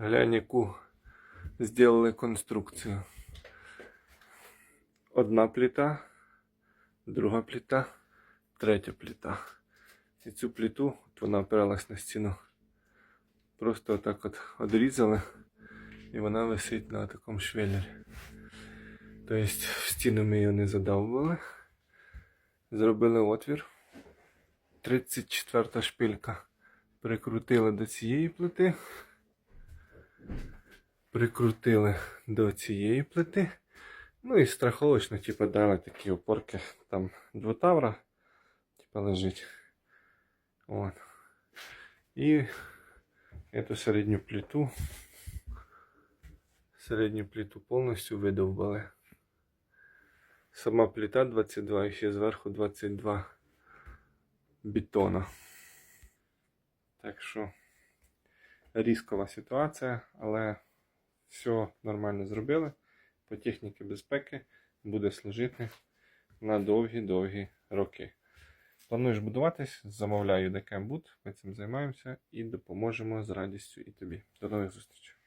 Глянь, яку зробили конструкцію. Одна плита, друга плита, третя плита. І цю плиту, от вона опиралась на стіну. Просто отак от одрізали, і вона висить на такому швеллері. Тобто в стіну ми її не задовбили. Зробили отвір. 34 шпилька. Прикрутили до цієї плити. Прикрутили до цієї плити. Ну і страховочно, типу, дали такі опорки. Там двотавра, типу, лежить. От. І эту середню плиту. Середню плиту повністю видовбали. Сама плита 22 і ще зверху 22 бетона. Так що різкова ситуація, але все нормально зробили. По техніці безпеки буде служити на довгі-довгі роки. Плануєш будуватись, замовляю декембут. ми цим займаємося і допоможемо з радістю і тобі. До нових зустрічей.